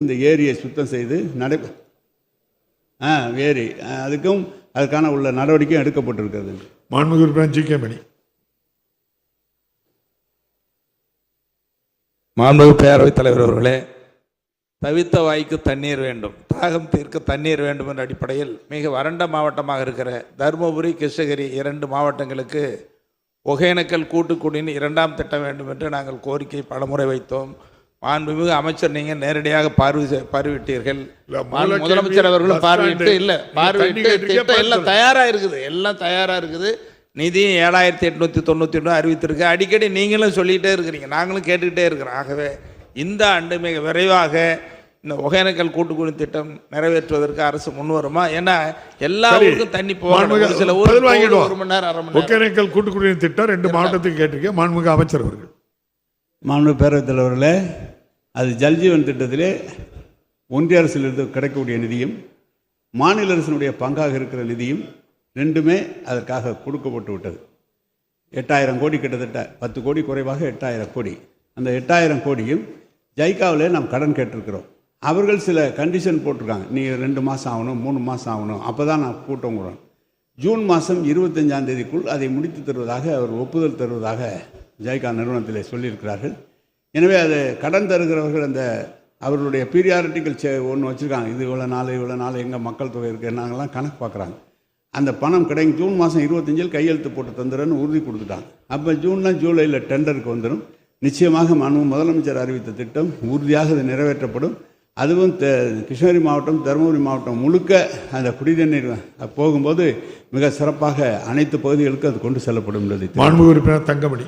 இந்த ஏரியை சுத்தம் செய்து நடை ஆ ஏரி ஆ, அதுக்கும் அதுக்கான உள்ள நடவடிக்கையும் எடுக்கப்பட்டிருக்கிறது. மாண்புமிகு உறுப்பினர் ஜி கே மணி. மாண்புமிகு பேரவைத் தலைவர் அவர்களே தவித்த வாய்க்கு தண்ணீர் வேண்டும் தாகம் தீர்க்க தண்ணீர் வேண்டும் என்ற அடிப்படையில் மிக வறண்ட மாவட்டமாக இருக்கிற தருமபுரி கிருஷ்ணகிரி இரண்டு மாவட்டங்களுக்கு ஒகேனக்கல் கூட்டு குடிநீர் இரண்டாம் திட்டம் வேண்டும் என்று நாங்கள் கோரிக்கை பலமுறை வைத்தோம். மாண்புமிகு அமைச்சர் நீங்கள் நேரடியாக பார்வை பார்வையிட்டீர்கள். முதலமைச்சர் அவர்களும் பார்வையிட்டு. இல்லை பார்வையிட்டு எல்லாம் தயாராக இருக்குது எல்லாம் தயாராக இருக்குது. நிதியும் ஏழாயிரத்தி எட்நூற்றி தொண்ணூற்றி ஒன்று அறிவித்திருக்கு. அடிக்கடி நீங்களும் சொல்லிகிட்டே இருக்கிறீங்க நாங்களும் கேட்டுக்கிட்டே இருக்கிறோம். ஆகவே இந்த ஆண்டு மிக விரைவாக இந்த ஒகேனக்கல் கூட்டுக்குழு திட்டம் நிறைவேற்றுவதற்கு அரசு முன் வருமா? ஏன்னா எல்லா. ஊருக்கும் தண்ணி ஒரு சில. ஒரு மணி நேரம் ஒகேனக்கல் கூட்டு குடிநீர் திட்டம் ரெண்டு மாவட்டத்துக்கு கேட்டிருக்கேன். மாண்புமிகு அமைச்சர் அவர்கள். மாண்பு பேரவைத் தலைவர்களே அது ஜல்ஜீவன் திட்டத்திலே ஒன்றிய அரசிலிருந்து கிடைக்கக்கூடிய நிதியும் மாநில அரசினுடைய பங்காக இருக்கிற நிதியும் ரெண்டுமே அதற்காக கொடுக்கப்பட்டு விட்டது. எட்டாயிரம் கோடி கிட்டத்தட்ட பத்து கோடி குறைவாக எட்டாயிரம் கோடி. அந்த எட்டாயிரம் கோடியும் ஜைக்காவிலே நாம் கடன் கேட்டிருக்கிறோம். அவர்கள் சில கண்டிஷன் போட்டிருக்காங்க. நீ ரெண்டு மாதம் ஆகணும் மூணு மாதம் ஆகணும் அப்போ தான் நான் கூட்டம் கூட ஜூன் மாதம் இருபத்தஞ்சாம் தேதிக்குள் அதை முடித்து தருவதாக அவர் ஒப்புதல் தருவதாக ஜைகா நிறுவனத்திலே சொல்லியிருக்கிறார்கள். எனவே அது கடன் தருகிறவர்கள் அந்த அவர்களுடைய பீரியாரிட்டிகள் சே ஒன்று வச்சுருக்காங்க. இது இவ்வளோ நாள் இவ்வளோ நாள் எங்கள் மக்கள் தொகை இருக்குது நாங்கள்லாம் கணக்கு பார்க்குறாங்க. அந்த பணம் கிடைக்கும் ஜூன் மாதம் இருபத்தஞ்சில் கையெழுத்து போட்டு தந்துடுறேன்னு உறுதி கொடுத்துட்டாங்க. அப்போ ஜூன்லாம் ஜூலையில் டெண்டருக்கு வந்துடும் நிச்சயமாக மனு முதலமைச்சர் அறிவித்த திட்டம் உறுதியாக அது நிறைவேற்றப்படும். அதுவும் த கிருஷ்ணகிரி மாவட்டம் தருமபுரி மாவட்டம் முழுக்க அந்த குடிநீர் போகும்போது மிக சிறப்பாக அனைத்து பகுதிகளுக்கும் அது கொண்டு செல்லப்படும் என்பது மாண்பு உறுப்பினர் தங்கமணி.